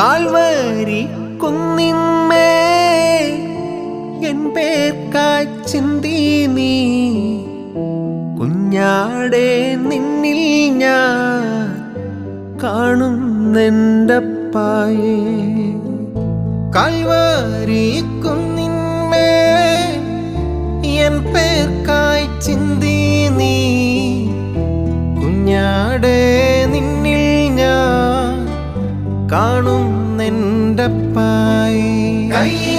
Calvary കുന്നിന്മേ N പേർക്കായി ചിന്തി നീ. കുഞ്ഞാടെ നിന്നിൽ ഞാൻ കാണുന്നെന്റെ പായേ കാൽവരി കുന്നിന്മേ എൻ പേർക്കായി ചിന്തി നീ. കുഞ്ഞാടെ നിന്നിൽ ഞാൻ നിന്റെ പായേ.